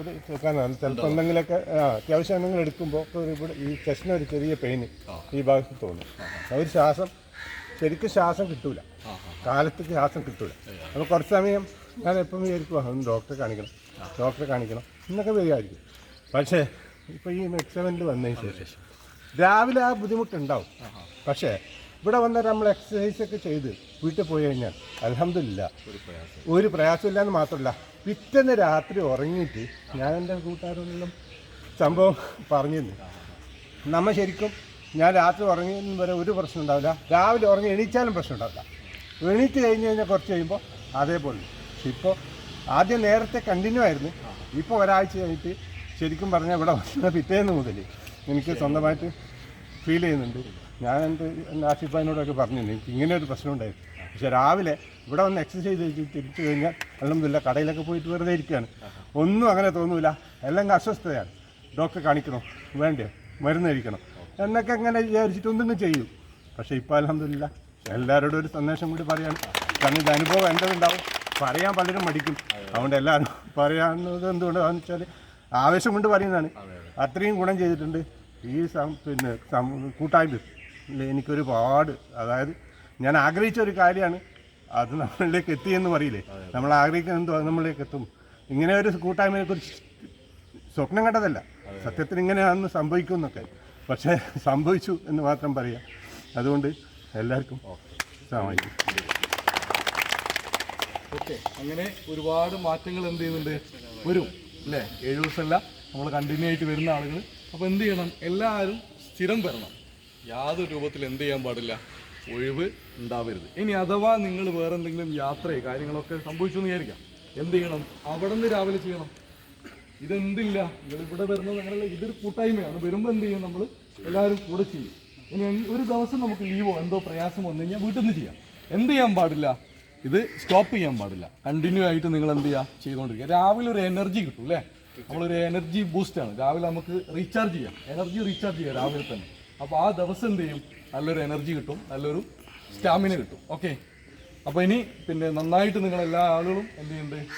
ഒരു സുഖമാണ് ചിലപ്പോൾ എന്തെങ്കിലുമൊക്കെ ആ, അത്യാവശ്യം എന്തെങ്കിലും എടുക്കുമ്പോൾ ഒരു ഇവിടെ ഈ ചെസ്റ്റിന് ഒരു ചെറിയ പെയിന് ഈ ഭാഗത്ത് തോന്നും. ഒരു ശ്വാസം ശരിക്കും ശ്വാസം കിട്ടൂല. കാലത്ത് ശ്വാസം കിട്ടൂല. അപ്പോൾ കുറച്ച് സമയം ഞാൻ എപ്പം വിചാരിക്കും ഡോക്ടറെ കാണിക്കണം ഡോക്ടറെ കാണിക്കണം എന്നൊക്കെ വിചാരിക്കും. പക്ഷേ ഇപ്പോൾ ഈ മെക്സമെന്റ് വന്നതിന് ശേഷം രാവിലെ ആ ബുദ്ധിമുട്ടുണ്ടാവും. പക്ഷേ ഇവിടെ വന്നാൽ നമ്മൾ എക്സസൈസ് ഒക്കെ ചെയ്ത് വീട്ടിൽ പോയി കഴിഞ്ഞാൽ അലഹമില്ല ഒരു പ്രയാസമില്ല എന്ന് മാത്രമല്ല പിറ്റേന്ന് രാത്രി ഉറങ്ങിയിട്ട് ഞാൻ എന്റെ കൂട്ടുകാരോടെല്ലാം സംഭവം പറഞ്ഞിരുന്നു. നമ്മൾ ശരിക്കും ഞാൻ രാത്രി ഉറങ്ങിയെന്ന് വരെ ഒരു പ്രശ്നം ഉണ്ടാവില്ല. രാവിലെ ഉറങ്ങി എണീച്ചാലും പ്രശ്നം ഉണ്ടാവില്ല. എണീറ്റ് കഴിഞ്ഞ് കഴിഞ്ഞാൽ കുറച്ച് കഴിയുമ്പോൾ അതേപോലെ. പക്ഷെ ഇപ്പോൾ ആദ്യം നേരത്തെ കണ്ടിന്യൂ ആയിരുന്നു. ഇപ്പോൾ ഒരാഴ്ച കഴിഞ്ഞിട്ട് ശരിക്കും പറഞ്ഞാൽ ഇവിടെ വന്ന പിറ്റേന്ന് മുതൽ എനിക്ക് സ്വന്തമായിട്ട് ഫീൽ ചെയ്യുന്നുണ്ട്. ഞാൻ എന്റെ എന്റെ ആഷിഫാനോടൊക്കെ പറഞ്ഞിരുന്നു. എനിക്ക് ഇങ്ങനെ ഒരു പ്രശ്നം ഉണ്ടായിരുന്നു. പക്ഷെ രാവിലെ ഇവിടെ വന്ന് എക്സസൈസ് ചെയ്ത് തിരിച്ചു കഴിഞ്ഞാൽ അല്ലെന്നില്ല കടയിലൊക്കെ പോയിട്ട് വെറുതെ ഇരിക്കുകയാണ്. ഒന്നും അങ്ങനെ തോന്നൂല. എല്ലാം അസ്വസ്ഥതയാണ്. ഡോക്ടറെ കാണിക്കണോ? വേണ്ടേ മരുന്ന് കഴിക്കണം? എന്നൊക്കെ അങ്ങനെ വിചാരിച്ചിട്ട് ഒന്നും ചെയ്യും പക്ഷേ ഇപ്പോൾ അലഹമില്ല എല്ലാവരോടും ഒരു സന്ദേശം കൂടി പറയാണ്. കാരണം ഇത് അനുഭവം എന്റെതുണ്ടാവും പറയാൻ പലരും മടിക്കും. അതുകൊണ്ട് എല്ലാവരും പറയാവുന്നത് എന്തുകൊണ്ടാണെന്ന് വെച്ചാൽ ആവേശം കൊണ്ട് പറയുന്നതാണ്. അത്രയും ഗുണം ചെയ്തിട്ടുണ്ട് ഈ പിന്നെ കൂട്ടായ്മ. എനിക്കൊരുപാട് അതായത് ഞാൻ ആഗ്രഹിച്ച ഒരു കാര്യമാണ് അത് നമ്മളിലേക്ക് എത്തി എന്ന് പറയില്ലേ? നമ്മൾ ആഗ്രഹിക്കുന്ന നമ്മളിലേക്ക് എത്തും. ഇങ്ങനെ ഒരു കൂട്ടായ്മയെ കുറിച്ച് സ്വപ്നം കണ്ടതല്ല. സത്യത്തിൽ ഇങ്ങനെയാണെന്ന് സംഭവിക്കും എന്നൊക്കെ പക്ഷേ സംഭവിച്ചു എന്ന് മാത്രം പറയാം. അതുകൊണ്ട് എല്ലാവർക്കും സമായിരിക്കും ഓക്കെ അങ്ങനെ ഒരുപാട് മാറ്റങ്ങൾ എന്ത് ചെയ്യുന്നുണ്ട്? വരും അല്ലേ? ഏഴ് ദിവസമല്ല നമ്മൾ കണ്ടിന്യൂ ആയിട്ട് വരുന്ന ആളുകൾ അപ്പോൾ എന്ത് ചെയ്യണം? എല്ലാവരും സ്ഥിരം വരണം. യാതൊരു രൂപത്തിൽ എന്ത് ചെയ്യാൻ പാടില്ല. ഒഴിവ് ഉണ്ടാവരുത്. ഇനി അഥവാ നിങ്ങൾ വേറെ എന്തെങ്കിലും യാത്രയോ കാര്യങ്ങളൊക്കെ സംഭവിച്ചു എന്ന് വിചാരിക്കാം. എന്ത് ചെയ്യണം? അവിടെ നിന്ന് രാവിലെ ചെയ്യണം. ഇതെന്തില്ല? നിങ്ങൾ ഇവിടെ വരുന്നത് അങ്ങനെയുള്ള ഇതൊരു കൂട്ടായ്മയാണ്. വരുമ്പോൾ എന്ത് ചെയ്യും നമ്മൾ എല്ലാവരും കൂടെ ചെയ്യും. ഇനി ഒരു ദിവസം നമുക്ക് ലീവോ എന്തോ പ്രയാസം വന്നു കഴിഞ്ഞാൽ വീട്ടിൽ നിന്ന് ചെയ്യാം. എന്ത് ചെയ്യാൻ പാടില്ല? ഇത് സ്റ്റോപ്പ് ചെയ്യാൻ പാടില്ല. കണ്ടിന്യൂ ആയിട്ട് നിങ്ങൾ എന്ത് ചെയ്യുക ചെയ്തുകൊണ്ടിരിക്കുക രാവിലെ ഒരു എനർജി കിട്ടും അല്ലേ? നമ്മളൊരു എനർജി ബൂസ്റ്റാണ് രാവിലെ നമുക്ക് റീചാർജ് ചെയ്യാം. എനർജി റീചാർജ് ചെയ്യാം രാവിലെ തന്നെ. അപ്പോൾ ആ ദിവസം എന്ത് ചെയ്യും? നല്ലൊരു എനർജി കിട്ടും നല്ലൊരു സ്റ്റാമിന കിട്ടും. ഓക്കെ അപ്പോൾ ഇനി പിന്നെ നന്നായിട്ട് നിങ്ങൾ എല്ലാ ആളുകളും എന്ത് ചെയ്യുന്നുണ്ട്